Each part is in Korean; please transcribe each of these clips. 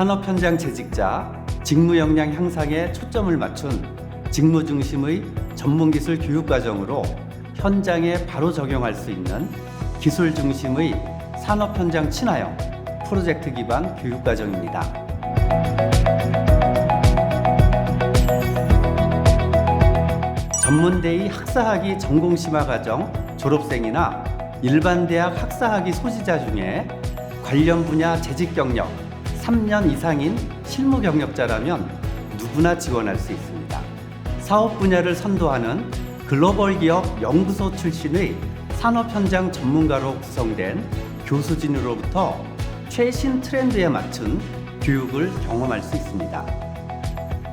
산업 현장 재직자 직무 역량 향상에 초점을 맞춘 직무 중심의 전문 기술 교육 과정으로 현장에 바로 적용할 수 있는 기술 중심의 산업 현장 친화형 프로젝트 기반 교육 과정입니다. 전문대의 학사학위 전공 심화 과정 졸업생이나 일반 대학 학사학위 소지자 중에 관련 분야 재직 경력 3년 이상인 실무 경력자라면 누구나 지원할 수 있습니다. 사업 분야를 선도하는 글로벌 기업 연구소 출신의 산업 현장 전문가로 구성된 교수진으로부터 최신 트렌드에 맞춘 교육을 경험할 수 있습니다.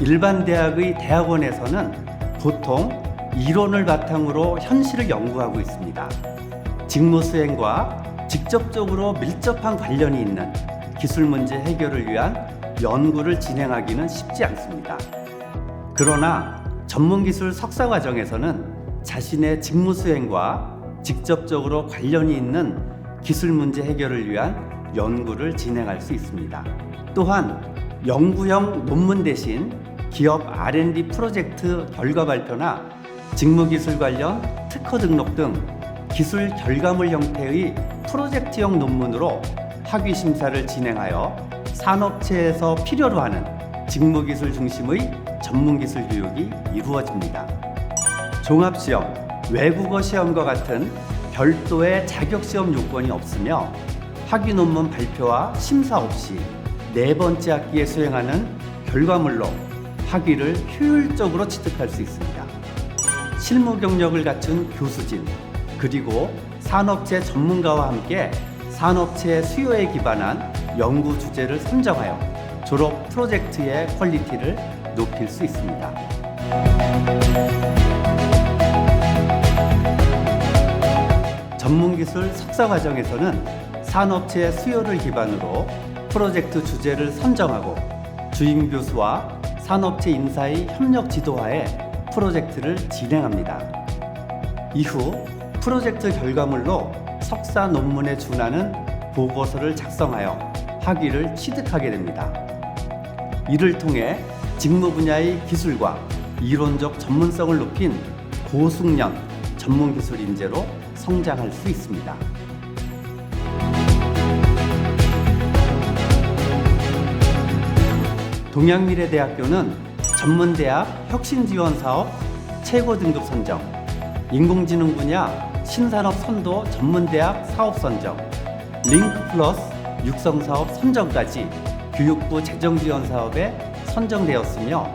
일반 대학의 대학원에서는 보통 이론을 바탕으로 현실을 연구하고 있습니다. 직무 수행과 직접적으로 밀접한 관련이 있는 기술 문제 해결을 위한 연구를 진행하기는 쉽지 않습니다. 그러나 전문 기술 석사 과정에서는 자신의 직무 수행과 직접적으로 관련이 있는 기술 문제 해결을 위한 연구를 진행할 수 있습니다. 또한 연구형 논문 대신 기업 R&D 프로젝트 결과 발표나 직무기술 관련 특허 등록 등 기술 결과물 형태의 프로젝트형 논문으로 학위 심사를 진행하여 산업체에서 필요로 하는 직무기술 중심의 전문기술 교육이 이루어집니다. 종합시험, 외국어 시험과 같은 별도의 자격시험 요건이 없으며 학위 논문 발표와 심사 없이 네 번째 학기에 수행하는 결과물로 학위를 효율적으로 취득할 수 있습니다. 실무 경력을 갖춘 교수진, 그리고 산업체 전문가와 함께 산업체 수요에 기반한 연구 주제를 선정하여 졸업 프로젝트의 퀄리티를 높일 수 있습니다. 전문기술 석사 과정에서는 산업체 수요를 기반으로 프로젝트 주제를 선정하고 주임 교수와 산업체 인사의 협력 지도하에 프로젝트를 진행합니다. 이후 프로젝트 결과물로 석사 논문에 준하는 보고서를 작성하여 학위를 취득하게 됩니다. 이를 통해 직무 분야의 기술과 이론적 전문성을 높인 고숙련 전문 기술 인재로 성장할 수 있습니다. 동양미래대학교는 전문대학 혁신지원 사업 최고 등급 선정, 인공지능 분야 신산업 선도 전문대학 사업 선정, 링크 플러스 육성 사업 선정까지 교육부 재정 지원 사업에 선정되었으며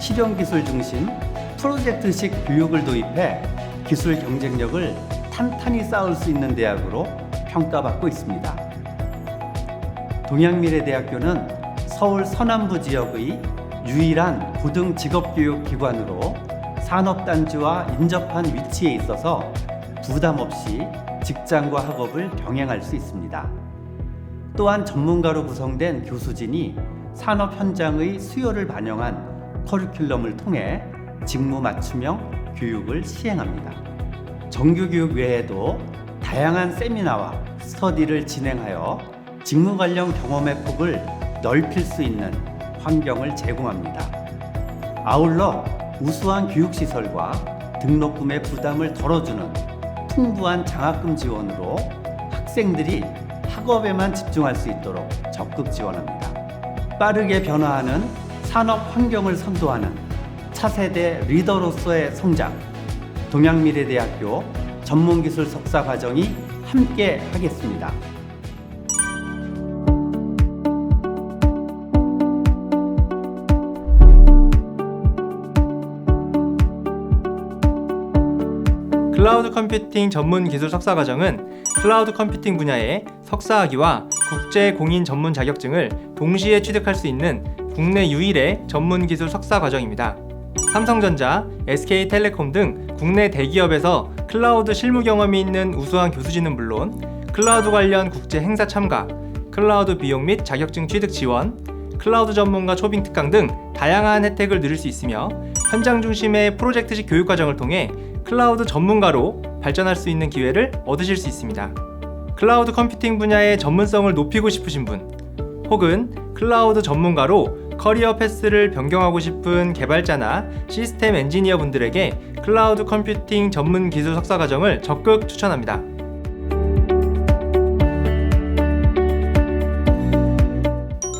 실용 기술 중심 프로젝트식 교육을 도입해 기술 경쟁력을 탄탄히 쌓을 수 있는 대학으로 평가받고 있습니다. 동양미래대학교는 서울 서남부 지역의 유일한 고등 직업교육 기관으로 산업단지와 인접한 위치에 있어서 부담 없이 직장과 학업을 병행할 수 있습니다. 또한 전문가로 구성된 교수진이 산업 현장의 수요를 반영한 커리큘럼을 통해 직무 맞춤형 교육을 시행합니다. 정규 교육 외에도 다양한 세미나와 스터디를 진행하여 직무 관련 경험의 폭을 넓힐 수 있는 환경을 제공합니다. 아울러 우수한 교육시설과 등록금의 부담을 덜어주는 풍부한 장학금 지원으로 학생들이 학업에만 집중할 수 있도록 적극 지원합니다. 빠르게 변화하는 산업 환경을 선도하는 차세대 리더로서의 성장, 동양미래대학교 전문기술 석사 과정이 함께 하겠습니다. 클라우드 컴퓨팅 전문 기술 석사 과정은 클라우드 컴퓨팅 분야의 석사학위와 국제 공인 전문 자격증을 동시에 취득할 수 있는 국내 유일의 전문 기술 석사 과정입니다. 삼성전자, SK텔레콤 등 국내 대기업에서 클라우드 실무 경험이 있는 우수한 교수진은 물론 클라우드 관련 국제 행사 참가, 클라우드 비용 및 자격증 취득 지원, 클라우드 전문가 초빙 특강 등 다양한 혜택을 누릴 수 있으며 현장 중심의 프로젝트식 교육 과정을 통해 클라우드 전문가로 발전할 수 있는 기회를 얻으실 수 있습니다. 클라우드 컴퓨팅 분야의 전문성을 높이고 싶으신 분, 혹은 클라우드 전문가로 커리어 패스를 변경하고 싶은 개발자나 시스템 엔지니어 분들에게 클라우드 컴퓨팅 전문 기술 석사 과정을 적극 추천합니다.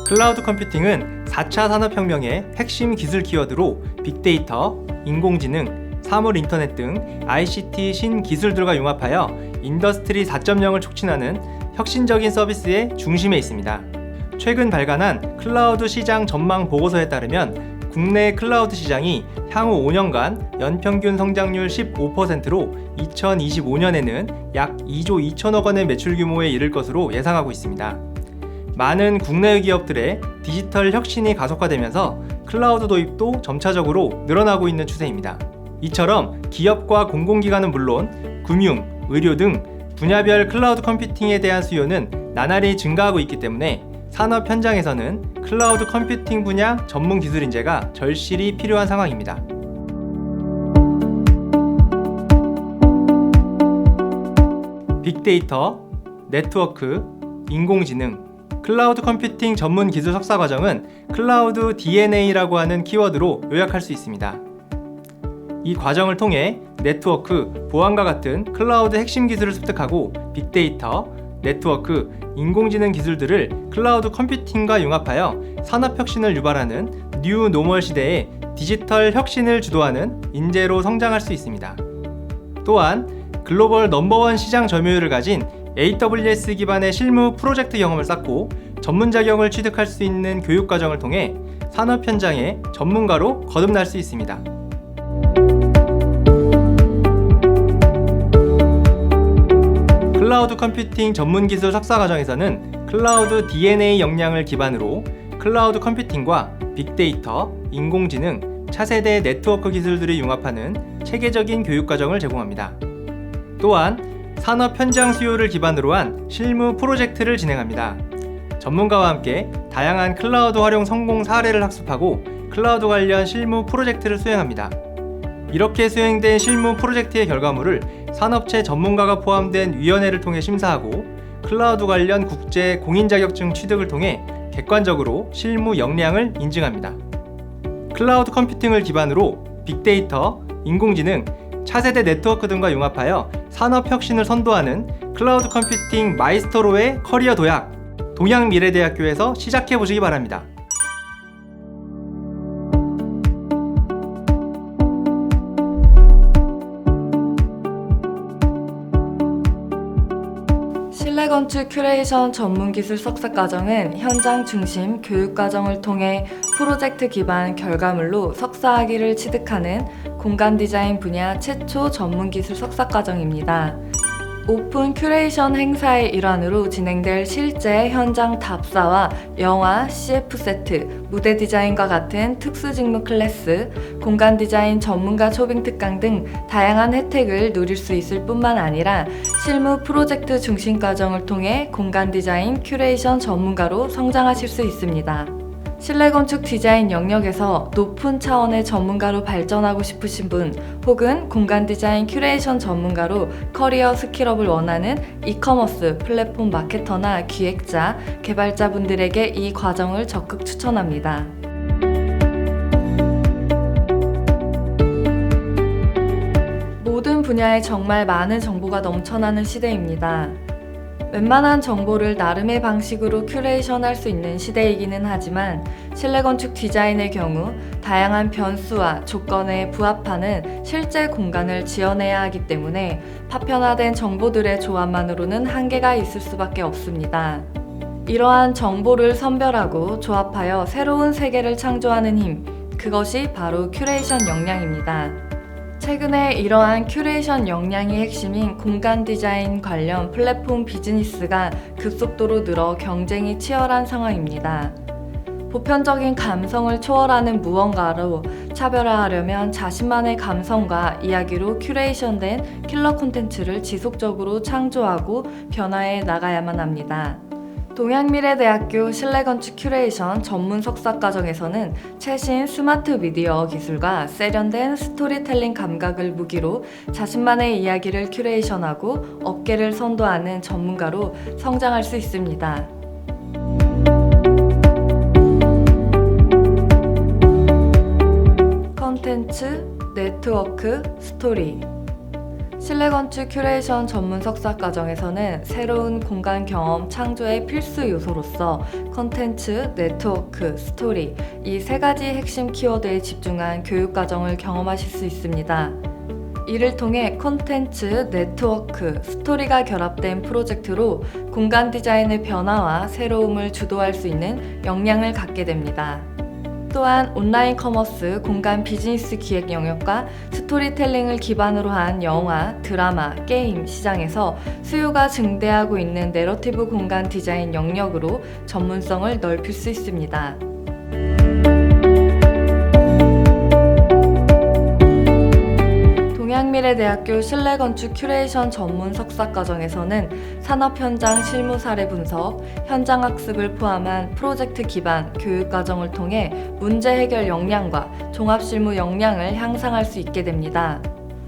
클라우드 컴퓨팅은 4차 산업혁명의 핵심 기술 키워드로 빅데이터, 인공지능, 사물 인터넷 등 ICT 신기술들과 융합하여 인더스트리 4.0을 촉진하는 혁신적인 서비스의 중심에 있습니다. 최근 발간한 클라우드 시장 전망 보고서에 따르면 국내 클라우드 시장이 향후 5년간 연평균 성장률 15%로 2025년에는 약 2조 2천억 원의 매출 규모에 이를 것으로 예상하고 있습니다. 많은 국내 기업들의 디지털 혁신이 가속화되면서 클라우드 도입도 점차적으로 늘어나고 있는 추세입니다. 이처럼 기업과 공공기관은 물론 금융, 의료 등 분야별 클라우드 컴퓨팅에 대한 수요는 나날이 증가하고 있기 때문에 산업 현장에서는 클라우드 컴퓨팅 분야 전문 기술 인재가 절실히 필요한 상황입니다. 빅데이터, 네트워크, 인공지능, 클라우드 컴퓨팅 전문 기술 석사 과정은 클라우드 DNA라고 하는 키워드로 요약할 수 있습니다. 이 과정을 통해 네트워크, 보안과 같은 클라우드 핵심 기술을 습득하고 빅데이터, 네트워크, 인공지능 기술들을 클라우드 컴퓨팅과 융합하여 산업 혁신을 유발하는 뉴 노멀 시대의 디지털 혁신을 주도하는 인재로 성장할 수 있습니다. 또한 글로벌 넘버원 시장 점유율을 가진 AWS 기반의 실무 프로젝트 경험을 쌓고 전문 자격을 취득할 수 있는 교육 과정을 통해 산업 현장의 전문가로 거듭날 수 있습니다. 클라우드 컴퓨팅 전문 기술 석사 과정에서는 클라우드 DNA 역량을 기반으로 클라우드 컴퓨팅과 빅데이터, 인공지능, 차세대 네트워크 기술들을 융합하는 체계적인 교육 과정을 제공합니다. 또한 산업 현장 수요를 기반으로 한 실무 프로젝트를 진행합니다. 전문가와 함께 다양한 클라우드 활용 성공 사례를 학습하고 클라우드 관련 실무 프로젝트를 수행합니다. 이렇게 수행된 실무 프로젝트의 결과물을 산업체 전문가가 포함된 위원회를 통해 심사하고 클라우드 관련 국제 공인 자격증 취득을 통해 객관적으로 실무 역량을 인증합니다. 클라우드 컴퓨팅을 기반으로 빅데이터, 인공지능, 차세대 네트워크 등과 융합하여 산업 혁신을 선도하는 클라우드 컴퓨팅 마이스터로의 커리어 도약 동양미래대학교에서 시작해 보시기 바랍니다. 실내 건축 큐레이션 전문 기술 석사 과정은 현장 중심 교육 과정을 통해 프로젝트 기반 결과물로 석사 학위를 취득하는 공간 디자인 분야 최초 전문 기술 석사 과정입니다. 오픈 큐레이션 행사의 일환으로 진행될 실제 현장 답사와 영화, CF 세트, 무대 디자인과 같은 특수 직무 클래스, 공간 디자인 전문가 초빙 특강 등 다양한 혜택을 누릴 수 있을 뿐만 아니라 실무 프로젝트 중심 과정을 통해 공간 디자인 큐레이션 전문가로 성장하실 수 있습니다. 실내 건축 디자인 영역에서 높은 차원의 전문가로 발전하고 싶으신 분 혹은 공간 디자인 큐레이션 전문가로 커리어 스킬업을 원하는 이커머스 플랫폼 마케터나 기획자, 개발자분들에게 이 과정을 적극 추천합니다. 분야에 정말 많은 정보가 넘쳐나는 시대입니다. 웬만한 정보를 나름의 방식으로 큐레이션 할 수 있는 시대이기는 하지만 실내 건축 디자인의 경우 다양한 변수와 조건에 부합하는 실제 공간을 지어내야 하기 때문에 파편화된 정보들의 조합만으로는 한계가 있을 수밖에 없습니다. 이러한 정보를 선별하고 조합하여 새로운 세계를 창조하는 힘, 그것이 바로 큐레이션 역량입니다. 최근에 이러한 큐레이션 역량의 핵심인 공간 디자인 관련 플랫폼 비즈니스가 급속도로 늘어 경쟁이 치열한 상황입니다. 보편적인 감성을 초월하는 무언가로 차별화하려면 자신만의 감성과 이야기로 큐레이션된 킬러 콘텐츠를 지속적으로 창조하고 변화해 나가야만 합니다. 동양미래대학교 실내건축 큐레이션 전문 석사과정에서는 최신 스마트 미디어 기술과 세련된 스토리텔링 감각을 무기로 자신만의 이야기를 큐레이션하고 업계를 선도하는 전문가로 성장할 수 있습니다. 콘텐츠, 네트워크, 스토리 실내 건축 큐레이션 전문 석사 과정에서는 새로운 공간 경험 창조의 필수 요소로서 컨텐츠, 네트워크, 스토리 이 세 가지 핵심 키워드에 집중한 교육 과정을 경험하실 수 있습니다. 이를 통해 콘텐츠, 네트워크, 스토리가 결합된 프로젝트로 공간 디자인의 변화와 새로움을 주도할 수 있는 역량을 갖게 됩니다. 또한 온라인 커머스, 공간 비즈니스 기획 영역과 스토리텔링을 기반으로 한 영화, 드라마, 게임 시장에서 수요가 증대하고 있는 내러티브 공간 디자인 영역으로 전문성을 넓힐 수 있습니다. 동양미래대학교 실내건축 큐레이션 전문 석사과정에서는 산업 현장 실무 사례 분석, 현장 학습을 포함한 프로젝트 기반 교육 과정을 통해 문제 해결 역량과 종합 실무 역량을 향상할 수 있게 됩니다.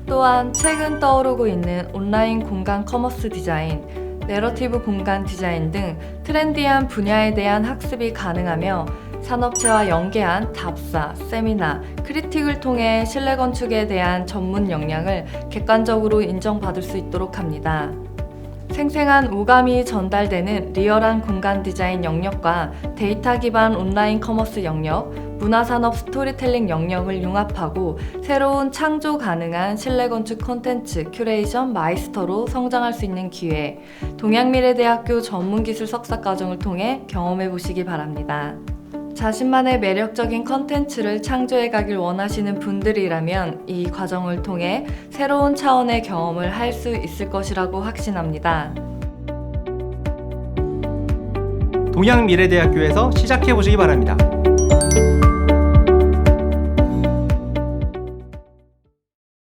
또한 최근 떠오르고 있는 온라인 공간 커머스 디자인, 내러티브 공간 디자인 등 트렌디한 분야에 대한 학습이 가능하며 산업체와 연계한 답사, 세미나, 크리틱을 통해 실내 건축에 대한 전문 역량을 객관적으로 인정받을 수 있도록 합니다. 생생한 오감이 전달되는 리얼한 공간 디자인 영역과 데이터 기반 온라인 커머스 영역, 문화산업 스토리텔링 영역을 융합하고 새로운 창조 가능한 실내 건축 콘텐츠 큐레이션 마이스터로 성장할 수 있는 기회, 동양미래대학교 전문기술 석사 과정을 통해 경험해 보시기 바랍니다. 자신만의 매력적인 컨텐츠를 창조해 가길 원하시는 분들이라면 이 과정을 통해 새로운 차원의 경험을 할 수 있을 것이라고 확신합니다. 동양미래대학교에서 시작해 보시기 바랍니다.